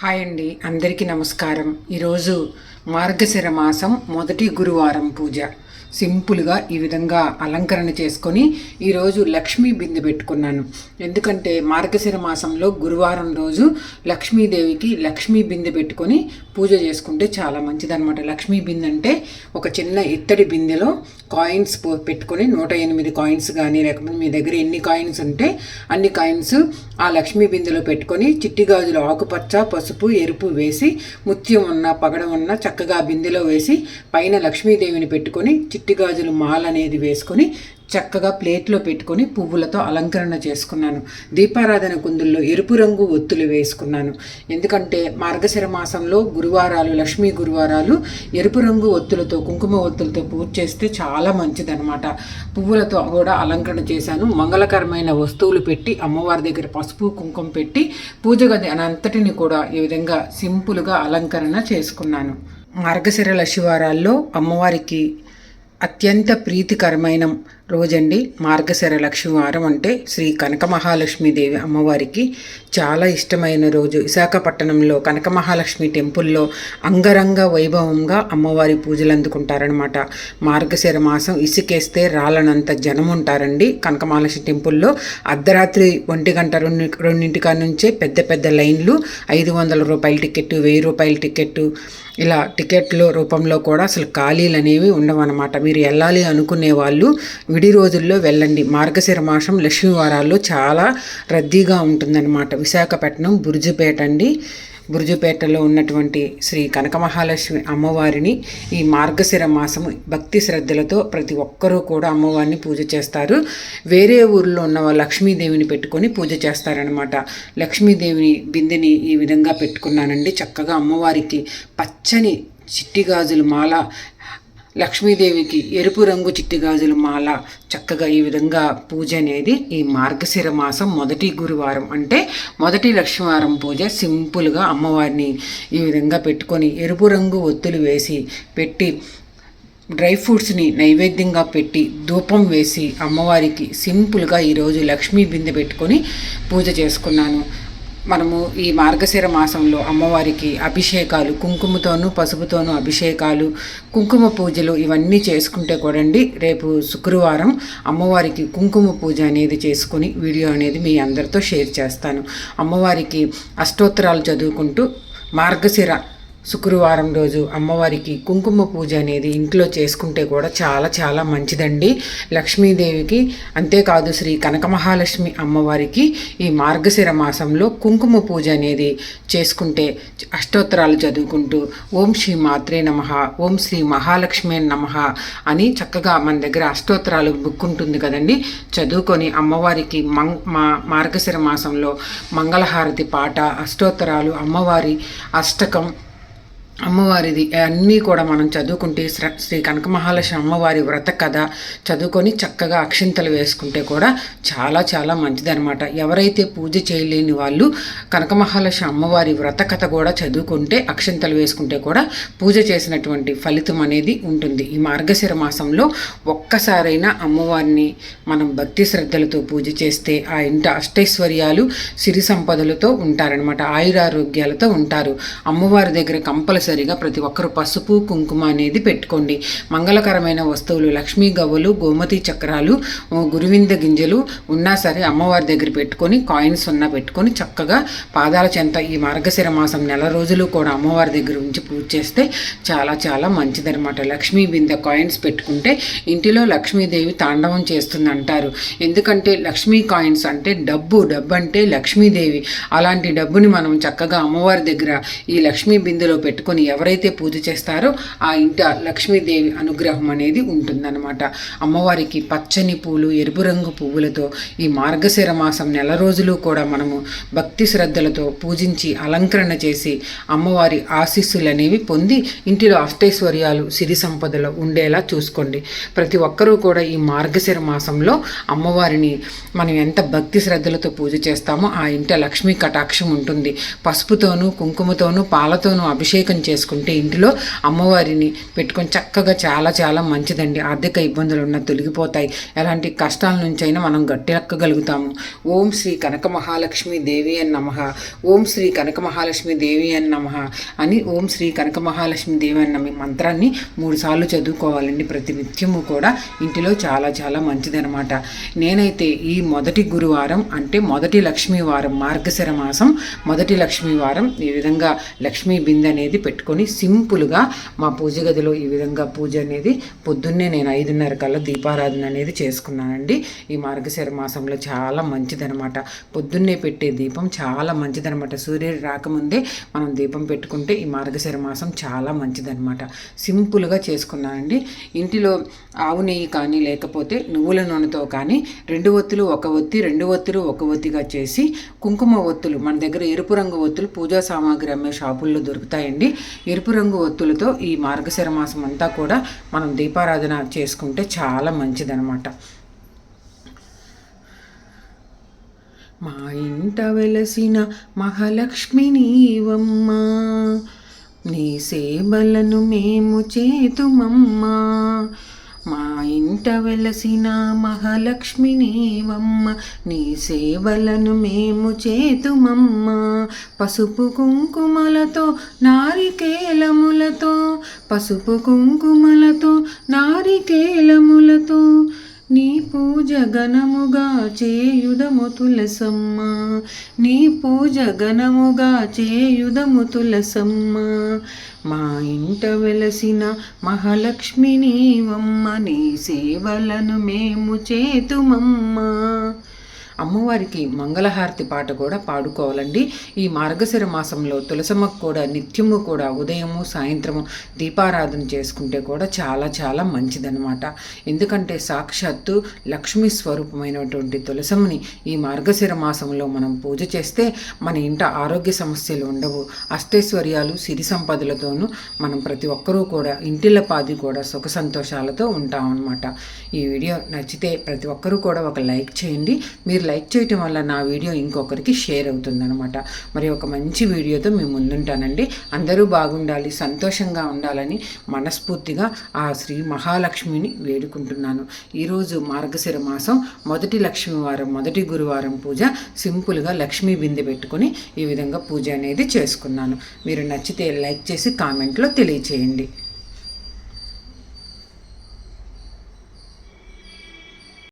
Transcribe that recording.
Hi అండి అందరికీ నమస్కారం. ఈరోజు మార్గశిర మాసం మొదటి గురువారం పూజ. సింపుల్గా ఈ విధంగా అలంకరణ చేసుకొని ఈరోజు లక్ష్మీ బిందె పెట్టుకున్నాను. ఎందుకంటే మార్గశిర మాసంలో గురువారం రోజు లక్ష్మీదేవికి లక్ష్మీ బిందె పెట్టుకొని పూజ చేసుకుంటే చాలా మంచిదన్నమాట. లక్ష్మీ బిందె అంటే ఒక చిన్న ఇత్తడి బిందెలో కాయిన్స్ పెట్టుకొని నూట ఎనిమిది కాయిన్స్ కానీ లేకపోతే మీ దగ్గర ఎన్ని కాయిన్స్ ఉంటే అన్ని కాయిన్స్ ఆ లక్ష్మీ బిందెలో పెట్టుకొని చిట్టి గాజులు ఆకుపచ్చ పసుపు ఎరుపు వేసి ముత్యం ఉన్న పగడం ఉన్న చక్కగా బిందెలో వేసి పైన లక్ష్మీదేవిని పెట్టుకొని చిట్టి గాజులు మాల అనేది వేసుకొని చక్కగా ప్లేట్లో పెట్టుకొని పువ్వులతో అలంకరణ చేసుకున్నాను. దీపారాధన కుందుల్లో ఎరుపు రంగు ఒత్తులు వేసుకున్నాను. ఎందుకంటే మార్గశిర మాసంలో గురువారాలు లక్ష్మీ గురువారాలు ఎరుపు రంగు ఒత్తులతో కుంకుమ ఒత్తులతో పూజ చేస్తే చాలా మంచిదనమాట పువ్వులతో కూడా అలంకరణ చేశాను. మంగళకరమైన వస్తువులు పెట్టి అమ్మవారి దగ్గర పసుపు కుంకుమ పెట్టి పూజ గది అంతటిని కూడా ఈ విధంగా సింపుల్గా అలంకరణ చేసుకున్నాను. మార్గశిర లక్ష్మీవారాల్లో అమ్మవారికి అత్యంత ప్రీతికరమైన రోజండి మార్గశిర లక్ష్మీవారం అంటే శ్రీ కనక మహాలక్ష్మీదేవి అమ్మవారికి చాలా ఇష్టమైన రోజు. విశాఖపట్నంలో కనక మహాలక్ష్మి టెంపుల్లో అంగరంగ వైభవంగా అమ్మవారి పూజలు అందుకుంటారనమాట మార్గశిర మాసం ఇసుకేస్తే రాలనంత జనం ఉంటారండి. కనక మహాలక్ష్మి టెంపుల్లో అర్ధరాత్రి ఒంటి గంట రెండు రెండింటికా నుంచే పెద్ద పెద్ద లైన్లు ఐదు వందల రూపాయల టికెట్ వెయ్యి రూపాయల టికెట్ ఇలా టికెట్ల రూపంలో కూడా అసలు ఖాళీలు అనేవి ఉండవన్నమాట. మీరు వెళ్ళాలి అనుకునే వాళ్ళు విడి రోజుల్లో వెళ్ళండి. మార్గశిర మాసం లక్ష్మీవారాల్లో చాలా రద్దీగా ఉంటుందన్నమాట. విశాఖపట్నం బురుజుపేట అండి. బురుజుపేటలో ఉన్నటువంటి శ్రీ కనక మహాలక్ష్మి అమ్మవారిని ఈ మార్గశిర మాసం భక్తి శ్రద్ధలతో ప్రతి ఒక్కరూ కూడా అమ్మవారిని పూజ చేస్తారు. వేరే ఊర్లో ఉన్న లక్ష్మీదేవిని పెట్టుకొని పూజ చేస్తారనమాట లక్ష్మీదేవిని బిందెని ఈ విధంగా పెట్టుకున్నానండి. చక్కగా అమ్మవారికి పచ్చని చిట్టి గాజులు మాల లక్ష్మీదేవికి ఎరుపు రంగు చిట్టి గాజుల మాల. చక్కగా ఈ విధంగా పూజ అనేది ఈ మార్గశిర మాసం మొదటి గురువారం. అంటే మొదటి లక్ష్మీవారం పూజ సింపుల్గా అమ్మవారిని ఈ విధంగా పెట్టుకొని ఎరుపు రంగు ఒత్తులు వేసి పెట్టి డ్రై ఫ్రూట్స్ని నైవేద్యంగా పెట్టి ధూపం వేసి అమ్మవారికి సింపుల్గా ఈరోజు లక్ష్మీ బిందె పెట్టుకొని పూజ చేసుకున్నాను. మనము ఈ మార్గశిర మాసంలో అమ్మవారికి అభిషేకాలు కుంకుమతోనూ పసుపుతోనూ అభిషేకాలు కుంకుమ పూజలు ఇవన్నీ చేసుకుంటే కూడండి రేపు శుక్రవారం అమ్మవారికి కుంకుమ పూజ అనేది చేసుకుని వీడియో అనేది మీ అందరితో షేర్ చేస్తాను. అమ్మవారికి అష్టోత్తరాలు చదువుకుంటూ మార్గశిర శుక్రవారం రోజు అమ్మవారికి కుంకుమ పూజ అనేది ఇంట్లో చేసుకుంటే కూడా చాలా చాలా మంచిదండి. లక్ష్మీదేవికి అంతేకాదు శ్రీ కనక మహాలక్ష్మి అమ్మవారికి ఈ మార్గశిర మాసంలో కుంకుమ పూజ అనేది చేసుకుంటే అష్టోత్తరాలు చదువుకుంటూ ఓం శ్రీ మాత్రే నమ ఓం శ్రీ మహాలక్ష్మి నమ అని చక్కగా మన దగ్గర అష్టోత్తరాలు బుక్ ఉంటుంది కదండి. చదువుకొని అమ్మవారికి మంగ్ మా మార్గశిర మాసంలో మంగళహారతి పాట అష్టోత్తరాలు అమ్మవారి అష్టకం అమ్మవారిది అన్నీ కూడా మనం చదువుకుంటే శ్రీ కనక మహాలక్ష్మి అమ్మవారి వ్రత కథ చదువుకొని చక్కగా అక్షింతలు వేసుకుంటే కూడా చాలా చాలా మంచిదనమాట ఎవరైతే పూజ చేయలేని వాళ్ళు కనక మహాలక్ష్మి అమ్మవారి వ్రత కథ కూడా చదువుకుంటే అక్షింతలు వేసుకుంటే కూడా పూజ చేసినటువంటి ఫలితం అనేది ఉంటుంది. ఈ మార్గశిర మాసంలో ఒక్కసారైనా అమ్మవారిని మనం భక్తి శ్రద్ధలతో పూజ చేస్తే ఆ ఇంట అష్టైశ్వర్యాలు సిరి సంపదలతో ఉంటారనమాట ఆయురారోగ్యాలతో ఉంటారు. అమ్మవారి దగ్గర కంపల్సరీ కంపల్సరిగా ప్రతి ఒక్కరు పసుపు కుంకుమ అనేది పెట్టుకోండి. మంగళకరమైన వస్తువులు లక్ష్మీ గవ్వలు గోమతి చక్రాలు గురువింద గింజలు ఉన్నా సరే అమ్మవారి దగ్గర పెట్టుకొని కాయిన్స్ ఉన్నా పెట్టుకొని చక్కగా పాదాల చెంత ఈ మార్గశిర మాసం నెల రోజులు కూడా అమ్మవారి దగ్గర ఉంచి పూజ చేస్తే చాలా చాలా మంచిదనమాట లక్ష్మీ బిందె కాయిన్స్ పెట్టుకుంటే ఇంటిలో లక్ష్మీదేవి తాండవం చేస్తుంది అంటారు ఎందుకంటే లక్ష్మీ కాయిన్స్ అంటే డబ్బు డబ్బు అంటే లక్ష్మీదేవి. అలాంటి డబ్బుని మనం చక్కగా అమ్మవారి దగ్గర ఈ లక్ష్మీ బిందెలో పెట్టుకొని చేసుకొని ఎవరైతే పూజ చేస్తారో ఆ ఇంట లక్ష్మీదేవి అనుగ్రహం అనేది ఉంటుందన్నమాట. అమ్మవారికి పచ్చని పూలు ఎరుపు రంగు పువ్వులతో ఈ మార్గశిర మాసం నెల రోజులు కూడా మనము భక్తి శ్రద్ధలతో పూజించి అలంకరణ చేసి అమ్మవారి ఆశీస్సులు అనేవి పొంది ఇంటిలో అష్టైశ్వర్యాలు సిరి సంపదలు ఉండేలా చూసుకోండి. ప్రతి ఒక్కరూ కూడా ఈ మార్గశిర మాసంలో అమ్మవారిని మనం ఎంత భక్తి శ్రద్ధలతో పూజ చేస్తామో ఆ ఇంట లక్ష్మీ కటాక్షం ఉంటుంది. పసుపుతోనూ కుంకుమతోనూ పాలతోనూ అభిషేకం చేసుకుంటే ఇంటిలో అమ్మవారిని పెట్టుకొని చక్కగా చాలా చాలా మంచిదండి. ఆర్థిక ఇబ్బందులు ఉన్న తొలగిపోతాయి. ఎలాంటి కష్టాల నుంచైనా మనం గట్టెక్కగలుగుతాము ఓం శ్రీ కనక మహాలక్ష్మి దేవి అని నమ. ఓం శ్రీ కనక మహాలక్ష్మి దేవి అని నమ అని ఓం శ్రీ కనక మహాలక్ష్మి దేవి అన్న మీ మంత్రాన్ని మూడుసార్లు చదువుకోవాలండి. ప్రతి నిత్యము కూడా ఇంటిలో చాలా చాలా మంచిదనమాట నేనైతే ఈ మొదటి గురువారం అంటే మొదటి లక్ష్మీ వారం మార్గశిర మాసం మొదటి లక్ష్మీ వారం ఈ విధంగా లక్ష్మీ బిందె అనేది పెట్టుకొని సింపుల్గా మా పూజ గదిలో ఈ విధంగా పూజ అనేది పొద్దున్నే నేను ఐదున్నర కల్లా దీపారాధన అనేది చేసుకున్నానండి. ఈ మార్గశిర మాసంలో చాలా మంచిదనమాట పొద్దున్నే పెట్టే దీపం చాలా మంచిదనమాట సూర్యుడు రాకముందే మనం దీపం పెట్టుకుంటే ఈ మార్గశిర మాసం చాలా మంచిదనమాట సింపుల్గా చేసుకున్నానండి. ఇంటిలో ఆవు నెయ్యి కానీ లేకపోతే నువ్వుల నూనెతో కానీ రెండు ఒత్తులు ఒక ఒత్తి రెండు ఒత్తులు ఒక ఒత్తిగా చేసి కుంకుమ ఒత్తులు మన దగ్గర ఎరుపు రంగు ఒత్తులు పూజా సామాగ్రి అమ్మే షాపుల్లో దొరుకుతాయండి. ఎరుపు రంగు ఒత్తులతో ఈ మార్గశిర మాసం అంతా కూడా మనం దీపారాధన చేసుకుంటే చాలా మంచిదనమాట మా ఇంట వెలసిన మహాలక్ష్మి నీవమ్మా నీ సేవలను మేము చేతుమమ్మా. మా ఇంట వెలసిన మహాలక్ష్మినేవమ్మ నీ సేవలను మేము చేతుమమ్మ. పసుపు కుంకుమలతో నారికేలములతో పసుపు కుంకుమలతో నారికేలములతో నీ పూజ ఘనముగా చేయుదము తులసమ్మ. నీ పూజ ఘనముగా చేయుదము తులసమ్మ. మా ఇంట వెలసిన మహాలక్ష్మి నీవమ్మ నీ సేవలను మేము చేతుమమ్మా. అమ్మవారికి మంగళహారతి పాట కూడా పాడుకోవాలండి. ఈ మార్గశిర మాసంలో తులసమ్మకు కూడా నిత్యము కూడా ఉదయము సాయంత్రము దీపారాధన చేసుకుంటే కూడా చాలా చాలా మంచిదనమాట ఎందుకంటే సాక్షాత్తు లక్ష్మీ స్వరూపమైనటువంటి తులసమ్మని ఈ మార్గశిర మాసంలో మనం పూజ చేస్తే మన ఇంట ఆరోగ్య సమస్యలు ఉండవు. అష్టైశ్వర్యాలు సిరి సంపదలతోనూ మనం ప్రతి ఒక్కరూ కూడా ఇంటిల పాది కూడా సుఖ సంతోషాలతో ఉంటాం అనమాట ఈ వీడియో నచ్చితే ప్రతి ఒక్కరూ కూడా ఒక లైక్ చేయండి. మీరు లైక్ చేయటం వల్ల నా వీడియో ఇంకొకరికి షేర్ అవుతుందనమాట మరి ఒక మంచి వీడియోతో మేము ముందుంటానండి. అందరూ బాగుండాలి సంతోషంగా ఉండాలని మనస్ఫూర్తిగా ఆ శ్రీ మహాలక్ష్మిని వేడుకుంటున్నాను. ఈరోజు మార్గశిర మాసం మొదటి లక్ష్మి వారం మొదటి గురువారం పూజ సింపుల్గా లక్ష్మీ బిందె పెట్టుకొని ఈ విధంగా పూజ అనేది చేసుకున్నాను. మీరు నచ్చితే లైక్ చేసి కామెంట్లో తెలియచేయండి.